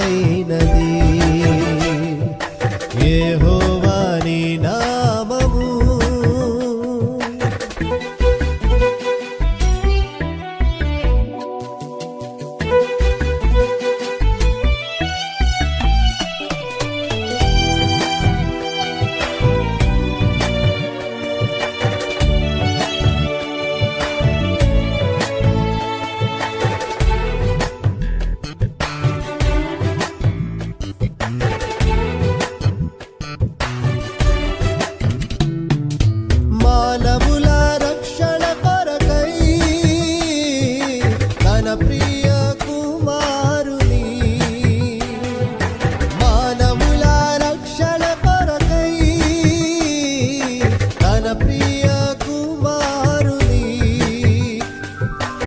ఘనమైనది ఏహో gotta be